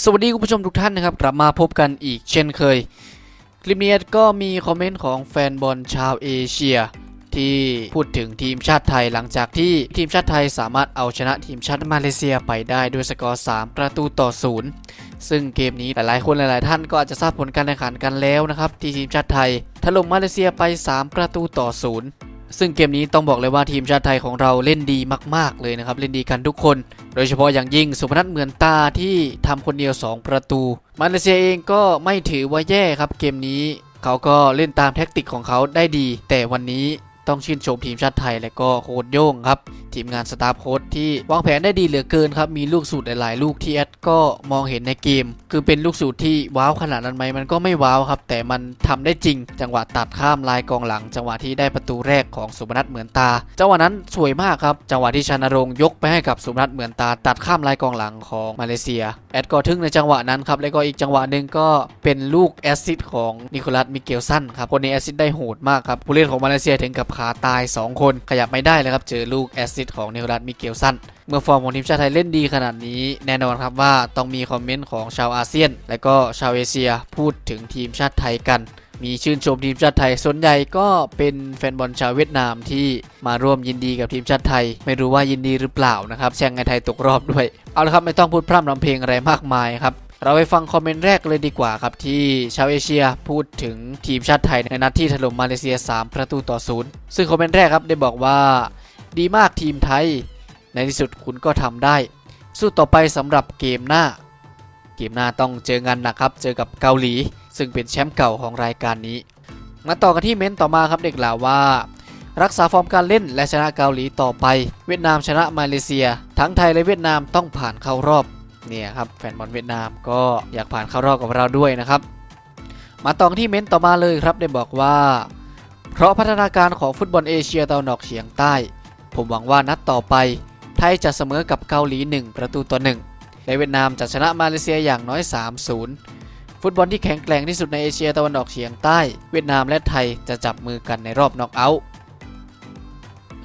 สวัสดีคุณผู้ชมทุกท่านนะครับ กลับมาพบกันอีกเช่นเคย คลิปนี้ก็มีคอมเมนต์ของแฟนบอลชาวเอเชีย ที่พูดถึงทีมชาติไทยหลังจากที่ทีมชาติไทยสามารถเอาชนะทีมชาติมาเลเซียไปได้ด้วยสกอร์ 3 ประตูต่อศูนย์ซึ่งเกมนี้หลายๆ คนหลาย ๆ ท่านก็อาจจะทราบผลการแข่งขันกันแล้วนะครับที่ทีมชาติไทยถล่มมาเลเซียไป 3 ประตูต่อศูนย์ ซึ่งเกมนี้ต้องบอกเลยว่าทีมชาติไทยของเราเล่นดีมาก ๆ เลยนะครับ เล่นดีกันทุกคน โดยเฉพาะอย่างยิ่งสุพนัทเหมือนตาที่ทำคนเดียว 2 ประตู มาเลเซียเองก็ไม่ถือว่าแย่ครับเกมนี้ เขาก็เล่นตามแท็กติกของเขาได้ดี แต่วันนี้ ต้องชื่นชมทีมชาติไทยและก็โค้ชโย่งครับ ทีมงานสตาฟโค้ชที่วางแผนได้ดีเหลือเกินครับ มีลูกสูตรหลาย ๆ ลูกที่แอดก็มองเห็นในเกม คือเป็นลูกสูตรที่ว้าวขนาดนั้นไหมมันก็ไม่ว้าวครับ แต่มันทำได้จริง จังหวะตัดข้ามลายกองหลัง จังหวะที่ได้ประตูแรกของสุพนัทเหมือนตา จังหวะนั้นสวยมากครับ จังหวะที่ชานรงยกไปให้กับสุพนัทเหมือนตา ตัดข้ามลายกองหลังของมาเลเซีย แอดก็ทึ่งในจังหวะนั้นครับ แล้วก็อีกจังหวะหนึ่งก็เป็นลูกแอสซิสต์ของนิโคลัสมิเกลสันครับ คนนี้แอสซิสต์ได้โหดมากครับ ผู้เล่นของมาเลเซียถึงกับขาตาย 2 คนขยับไม่ได้เลยครับ เจอลูกแอสซิสของเนโคลัสมิเกลสันเมื่อฟอร์มของทีมชาติไทยเล่นดีขนาดนี้ แน่นอนครับว่าต้องมีคอมเมนต์ของชาวอาเซียน และก็ชาวเอเชียพูดถึงทีมชาติไทยกัน มีชื่นชมทีมชาติไทยส่วนใหญ่ก็เป็นแฟนบอลชาวเวียดนามที่มาร่วมยินดีกับทีมชาติไทย ไม่รู้ว่ายินดีหรือเปล่านะครับแช่งไงไทยตกรอบด้วย เอาละครับไม่ต้องพูดพร่ำรำเพลงอะไรมากมายครับ เราไปฟังคอมเมนต์แรกเลยดีกว่าครับที่ชาวเอเชียพูดถึงทีมชาติไทยในนัดที่ถล่มมาเลเซีย 3 ประตูต่อศูนย์ซึ่งคอมเมนต์แรกครับได้บอกว่า ดีมากทีมไทย ในที่สุดคุณก็ทำได้ สู้ต่อไปสำหรับเกมหน้า เกมหน้าต้องเจองานหนักครับ เจอกับเกาหลี ซึ่งเป็นแชมป์เก่าของรายการนี้ มาต่อกันที่เม้นต์ต่อมาครับเด็กกล่าวว่ารักษาฟอร์มการเล่นและชนะเกาหลีต่อไป เวียดนามชนะมาเลเซีย ทั้งไทยและเวียดนามต้องผ่านเข้ารอบ เนี่ยครับแฟนบอลเวียดนามก็อยากผ่านเข้ารอบกับเราด้วยนะครับ มาต่อกันที่เม้นต์ต่อมาเลยครับได้บอกว่า เพราะพัฒนาการของฟุตบอลเอเชียตะวันออกเฉียงใต้ ผมหวังว่านัดต่อไป ไทยจะเสมอกับเกาหลี 1 ประตูต่อ1และเวียดนามจะชนะมาเลเซียอย่างน้อย 3-0 ฟุตบอลที่แข็งแกร่งที่สุดในเอเชียตะวันออกเฉียงใต้ เวียดนามและไทยจะจับมือกันในรอบน็อกเอาท์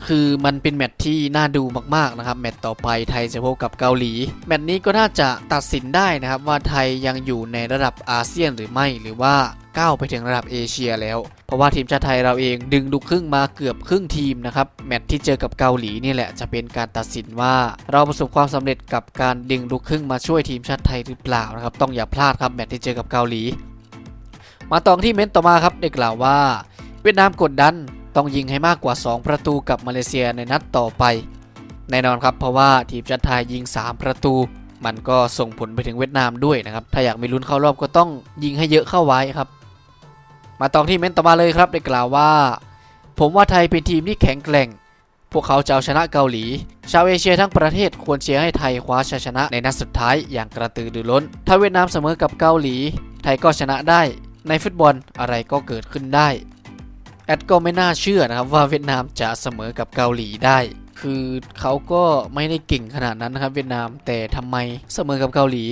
คือมันเป็นแมตช์ที่น่าดูมากๆนะครับ แมตช์ต่อไปไทยจะพบกับเกาหลี แมตช์นี้ก็น่าจะตัดสินได้นะครับว่าไทยยังอยู่ในระดับอาเซียนหรือไม่หรือว่าก้าวไปถึงระดับเอเชียแล้ว เพราะว่าทีมชาติไทยเราเองดึงลูกครึ่งมาเกือบครึ่งทีมนะครับ แมตช์ที่เจอกับเกาหลีนี่แหละจะเป็นการตัดสินว่า เราประสบความสำเร็จกับการดึงลูกครึ่งมาช่วยทีมชาติไทยหรือเปล่านะครับต้องอย่าพลาดครับแมตช์ที่เจอกับเกาหลี มาต่อที่เม้นต์ต่อมาครับได้กล่าวว่าเวียดนามกดดัน ต้องยิงให้มากกว่า 2 ประตูกับมาเลเซียในนัดต่อไป แน่นอนครับเพราะว่าทีมชาติไทยยิง 3 ประตู มันก็ส่งผลไปถึงเวียดนามด้วยนะครับ ถ้าอยากมีลุ้นเข้ารอบก็ต้องยิงให้เยอะเข้าไว้ครับ มาต่อที่เม้นต์ต่อมาเลยครับได้กล่าวว่า ผมว่าไทยเป็นทีมที่แข็งแกร่ง พวกเขาจะเอาชนะเกาหลี ชาวเอเชียทั้งประเทศควรเชียร์ให้ไทยคว้าชัยชนะในนัดสุดท้ายอย่างกระตือรือร้น ถ้าเวียดนามเสมอกับเกาหลี ไทยก็ชนะได้ ในฟุตบอลอะไรก็เกิดขึ้นได้ แอดก็ไม่น่าเชื่อนะครับว่าเวียดนามจะเสมอกับเกาหลีได้ คือเขาก็ไม่ได้เก่งขนาดนั้นนะครับเวียดนามแต่ทำไมเสมอกับเกาหลี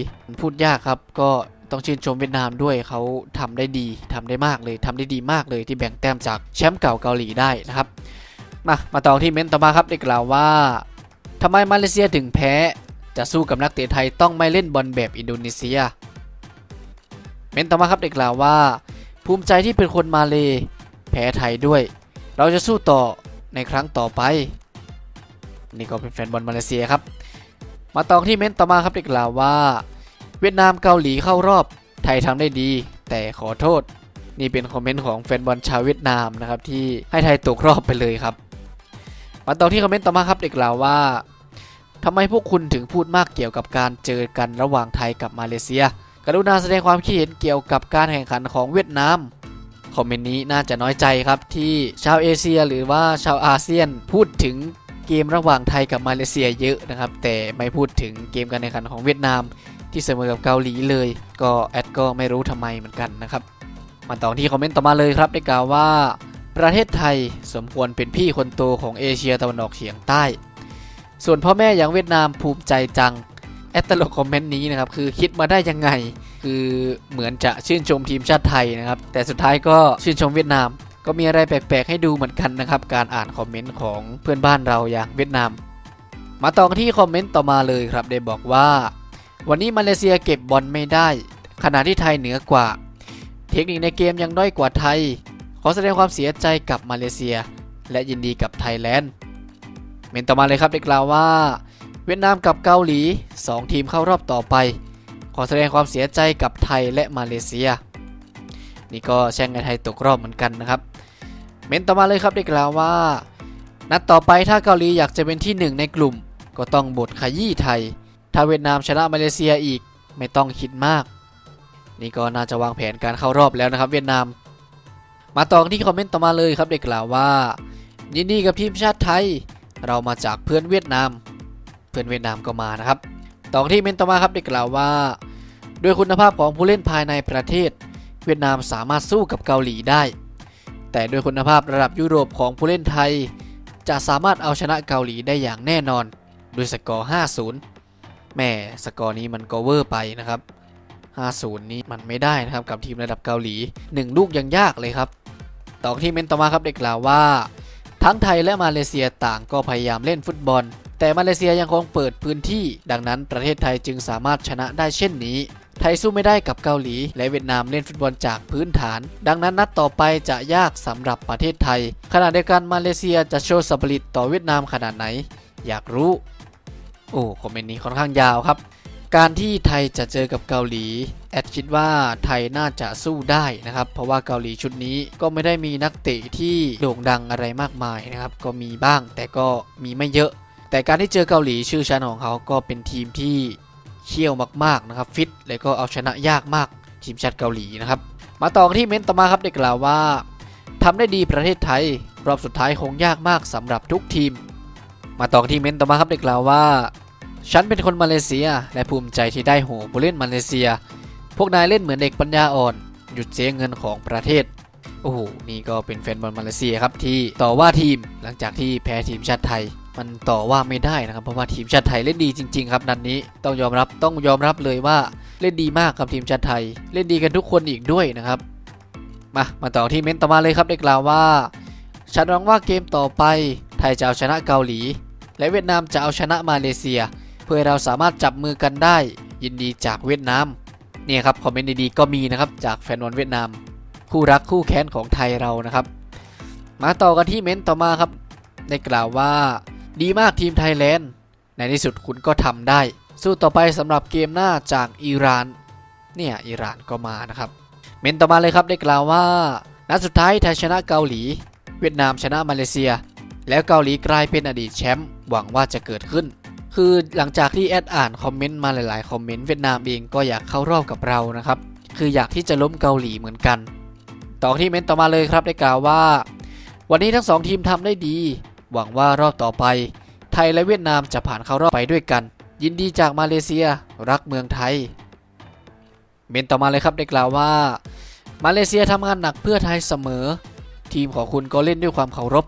พูดยากครับก็ต้องชื่นชมเวียดนามด้วยเขาทำได้ดีทำได้มากเลยทำได้ดีมากเลยที่แบ่งแต้มจากแชมป์เก่าเกาหลีได้นะครับ มามาต่อที่เม้นต์ต่อมาครับได้กล่าวว่าทำไมมาเลเซียถึงแพ้ จะสู้กับนักเตะไทยต้องไม่เล่นบอลแบบอินโดนีเซีย เม้นต์ต่อมาครับได้กล่าวว่า ภูมิใจที่เป็นคนมาเลแพ้ไทยด้วย เราจะสู้ต่อในครั้งต่อไป นี่ก็เป็นแฟนบอลมาเลเซียครับ มาต่อที่เม้นต์ต่อมาครับได้กล่าวว่า เวียดนามเกาหลีเข้ารอบ ไทยทำได้ดี แต่ขอโทษ นี่เป็นคอมเมนต์ของแฟนบอลชาวเวียดนามนะครับที่ให้ไทยตกรอบไปเลยครับ มาต่อที่คอมเมนต์ต่อมาครับได้กล่าวว่าทำไมพวกคุณถึงพูดมากเกี่ยวกับการเจอกันระหว่างไทยกับมาเลเซีย กรุณาแสดงความคิดเห็นเกี่ยวกับการแข่งขันของเวียดนาม คอมเมนต์นี้น่าจะน้อยใจครับที่ชาวเอเชียหรือว่าชาวอาเซียนพูดถึงเกมระหว่างไทยกับมาเลเซียเยอะนะครับ แต่ไม่พูดถึงเกมการแข่งขันของเวียดนาม ที่เสมอกับเกาหลีเลย ก็แอดก็ไม่รู้ทำไมเหมือนกันนะครับมาต่อที่คอมเมนต์ต่อมาเลยครับได้กล่าวว่า ประเทศไทยสมควรเป็นพี่คนโตของเอเชียตะวันออกเฉียงใต้ ส่วนพ่อแม่อย่างเวียดนามภูมิใจจัง แอดตลกคอมเมนต์นี้นะครับคือคิดมาได้ยังไง คือเหมือนจะชื่นชมทีมชาติไทยนะครับ แต่สุดท้ายก็ชื่นชมเวียดนาม ก็มีอะไรแปลกๆ ให้ดูเหมือนกันนะครับ การอ่านคอมเมนต์ของเพื่อนบ้านเราอย่างเวียดนาม มาต่อที่คอมเมนต์ต่อมาเลยครับได้บอกว่า วันนี้มาเลเซียเก็บบอลไม่ได้ ขณะที่ไทยเหนือกว่า เทคนิคในเกมยังด้อยกว่าไทย ขอแสดงความเสียใจกับมาเลเซีย และยินดีกับไทยแลนด์เมนต่อมาเลยครับได้กล่าวว่า เวียดนามกับเกาหลี 2 ทีมเข้ารอบต่อไป ขอแสดงความเสียใจกับไทยและมาเลเซีย นี่ก็แช่งให้ไทยตกรอบเหมือนกันนะครับ เมนต่อมาเลยครับได้กล่าวว่า นัดต่อไปถ้าเกาหลีอยากจะเป็นที่หนึ่งในกลุ่ม ก็ต้องบทขยี้ไทย ถ้าเวียดนามชนะมาเลเซียอีกไม่ต้องคิดมาก นี่ก็น่าจะวางแผนการเข้ารอบแล้วนะครับ เวียดนาม มาต่อกันที่คอมเมนต์ต่อมาเลยครับได้กกล่าวว่า ยินดีกับทีมชาติไทย เรามาจากเพื่อนเวียดนาม พื่อนเวียดนามก็มานะครับต่อที่เมนต์ต่อมาครับได้กล่าวว่า ด้วยคุณภาพของผู้เล่นภายในประเทศ เวียดนามสามารถสู้กับเกาหลีได้ แต่ด้วยคุณภาพระดับยุโรปของผู้เล่นไทย จะสามารถเอาชนะเกาหลีได้อย่างแน่นอนด้วยสกอร์ 5-0 แม่สกอร์นี้มันก็เวอร์ไปนะครับ 5-0 นี้มันไม่ได้นะครับกับทีมระดับเกาหลี 1 ลูกยังยากเลยครับ ต่อที่เมนต์ต่อมาครับได้กล่าวว่า ทั้งไทยและมาเลเซียต่างก็พยายามเล่นฟุตบอล แต่มาเลเซียยังคงเปิดพื้นที่ ดังนั้นประเทศไทยจึงสามารถชนะได้เช่นนี้ ไทยสู้ไม่ได้กับเกาหลี และเวียดนามเล่นฟุตบอลจากพื้นฐาน ดังนั้นนัดต่อไปจะยากสำหรับประเทศไทย ขณะเดียวกันมาเลเซียจะโชว์สปิริตต่อเวียดนามขนาดไหน อยากรู้ โอ้คอมเมนต์นี้ค่อนข้างยาวครับการที่ไทยจะเจอกับเกาหลี แอดคิดว่าไทยน่าจะสู้ได้นะครับ เพราะว่าเกาหลีชุดนี้ก็ไม่ได้มีนักเตะที่โด่งดังอะไรมากมายนะครับ ก็มีบ้างแต่ก็มีไม่เยอะ แต่การที่เจอเกาหลีชื่อชั้นของเขาก็เป็นทีมที่เขี้ยวมากๆนะครับฟิตแล้วก็เอาชนะยากมากทีมชาติเกาหลีนะครับ มาต่อที่เม้นต์ต่อมาครับได้กล่าวว่าทำได้ดีประเทศไทย รอบสุดท้ายคงยากมากสำหรับทุกทีม มาต่อที่เม้นต์ต่อมาครับได้กล่าวว่า ฉันเป็นคนมาเลเซีย และภูมิใจที่ได้โหผู้เล่นมาเลเซีย พวกนายเล่นเหมือนเด็กปัญญาอ่อน หยุดเสียเงินของประเทศโอ้โหนี่ก็เป็นแฟนบอลมาเลเซียครับที่ต่อว่าทีมหลังจากที่แพ้ทีมชาติไทย มันต่อว่าไม่ได้นะครับเพราะว่าทีมชาติไทยเล่นดีจริง ๆ ครับนัดนนี้ต้องยอมรับต้องยอมรับเลยว่าเล่นดีมากครับทีมชาติไทย เล่นดีกันทุกคนอีกด้วยนะครับ มามาต่อที่เม้นต์ต่อมาเลยครับได้กล่าวว่าฉันหวังว่าเกมต่อไป ไทยจะเอาชนะเกาหลี และเวียดนามจะเอาชนะมาเลเซีย เพื่อเราสามารถจับมือกันได้ ยินดีจากเวียดนามเนี่ยครับคอมเมนต์ดีๆก็มีนะครับจากแฟนบอลเวียดนาม คู่รักคู่แค้นของไทยเรานะครับ มาต่อกันที่เม้นต์ต่อมาครับ ได้กล่าวว่า ดีมากทีมไทยแลนด์ ในที่สุดคุณก็ทำได้ สู้ต่อไปสำหรับเกมหน้าจากอิหร่าน เนี่ยอิหร่านก็มานะครับ เม้นต่อมาเลยครับได้กล่าวว่า นัดสุดท้ายไทยชนะเกาหลี เวียดนามชนะมาเลเซีย แล้วเกาหลีกลายเป็นอดีตแชมป์หวังว่าจะเกิดขึ้น คือหลังจากที่แอดอ่านคอมเมนต์มาหลายๆคอมเมนต์เวียดนามเองก็อยากเข้ารอบกับเรานะครับคืออยากที่จะล้มเกาหลีเหมือนกัน ต่อที่เม้นต์ต่อมาเลยครับได้กล่าวว่า วันนี้ทั้งสองทีมทำได้ดี หวังว่ารอบต่อไป ไทยและเวียดนามจะผ่านเข้ารอบไปด้วยกัน ยินดีจากมาเลเซียรักเมืองไทย เมนต์ต่อมาเลยครับได้กล่าวว่า มาเลเซียทำงานหนักเพื่อไทยเสมอ ทีมของคุณก็เล่นด้วยความเคารพ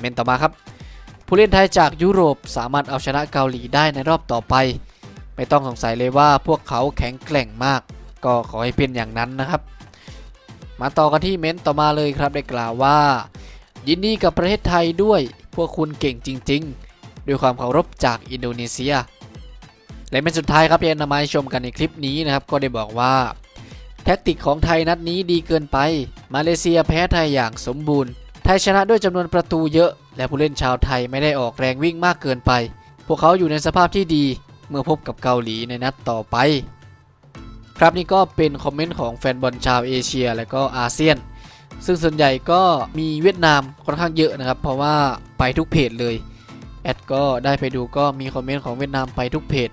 เมนต์ต่อมาครับ ผู้เล่นไทยจากยุโรปสามารถเอาชนะเกาหลีได้ในรอบต่อไป ไม่ต้องสงสัยเลยว่าพวกเขาแข็งแกร่งมาก ก็ขอให้เป็นอย่างนั้นนะครับมาต่อกันที่เมนต์ต่อมาเลยครับได้กล่าวว่า ยินดีกับประเทศไทยด้วย พวกคุณเก่งจริง ๆ ด้วยความเคารพจากอินโดนีเซีย และเป็นสุดท้ายครับที่นำมาให้ชมกันในคลิปนี้นะครับ ก็ได้บอกว่า แท็กติกของไทยนัดนี้ดีเกินไป มาเลเซียแพ้ไทยอย่างสมบูรณ์ ไทยชนะด้วยจำนวนประตูเยอะ และผู้เล่นชาวไทยไม่ได้ออกแรงวิ่งมากเกินไป พวกเขาอยู่ในสภาพที่ดี เมื่อพบกับเกาหลีในนัดต่อไป ครับนี่ก็เป็นคอมเมนต์ของแฟนบอลชาวเอเชีย และก็อาเซียน ซึ่งส่วนใหญ่ก็มีเวียดนามค่อนข้างเยอะนะครับ เพราะว่าไปทุกเพจเลยแอดก็ได้ไปดูก็มีคอมเมนต์ของเวียดนามไปทุกเพจ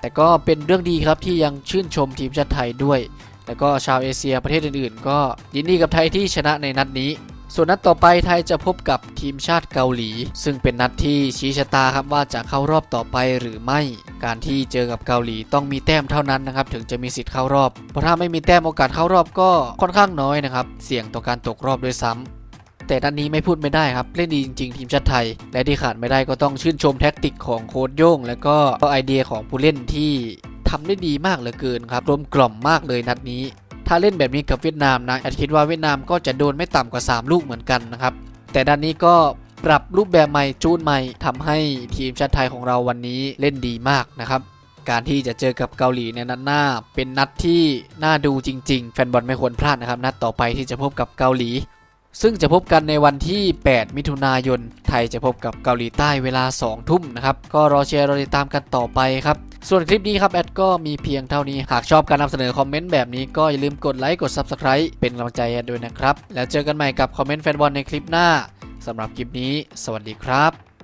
แต่ก็เป็นเรื่องดีครับที่ยังชื่นชมทีมชาติไทยด้วย แล้วก็ชาวเอเชียประเทศอื่นๆ ก็ยินดีกับไทยที่ชนะในนัดนี้ ส่วนนัดต่อไปไทยจะพบกับทีมชาติเกาหลี ซึ่งเป็นนัดที่ชี้ชะตาครับว่าจะเข้ารอบต่อไปหรือไม่ การที่เจอกับเกาหลีต้องมีแต้มเท่านั้นนะครับถึงจะมีสิทธิ์เข้ารอบ เพราะถ้าไม่มีแต้มโอกาสเข้ารอบก็ค่อนข้างน้อยนะครับเสี่ยงต่อการตกรอบด้วยซ้ำแต่นัดนี้ไม่พูดไม่ได้ครับเล่นดีจริงๆ ทีมชาติไทย และที่ขาดไม่ได้ก็ต้องชื่นชมแท็กติกของโค้ชโย่ง และก็ไอเดียของผู้เล่นที่ทำได้ดีมากเหลือเกินครับกลมกล่อมมากเลยนัดนี้ ถ้าเล่นแบบนี้กับเวียดนามนะแอดคิดว่าเวียดนามก็จะโดนไม่ต่ำกว่า 3 ลูกเหมือนกันนะครับ แต่ด้านนี้ก็ปรับรูปแบบใหม่จูนใหม่ทำให้ทีมชาติไทยของเราวันนี้เล่นดีมากนะครับ การที่จะเจอกับเกาหลีในนัดหน้า เป็นนัดที่น่าดูจริง ๆ แฟนบอลไม่ควรพลาดนะครับ นัดต่อไปที่จะพบกับเกาหลี ซึ่งจะพบกันในวันที่ 8 มิถุนายน ไทยจะพบกับเกาหลีใต้เวลา 2 ทุ่มนะครับ ก็รอเชียร์รอติดตามกันต่อไปครับ ส่วนคลิปนี้ครับแอดก็มีเพียงเท่านี้ หากชอบการนำเสนอคอมเมนต์แบบนี้ก็อย่าลืมกดไลค์กด Subscribe เป็นกำลังใจแอดด้วยนะครับ แล้วเจอกันใหม่กับคอมเมนต์แฟนบอลในคลิปหน้าสำหรับคลิปนี้ สวัสดีครับ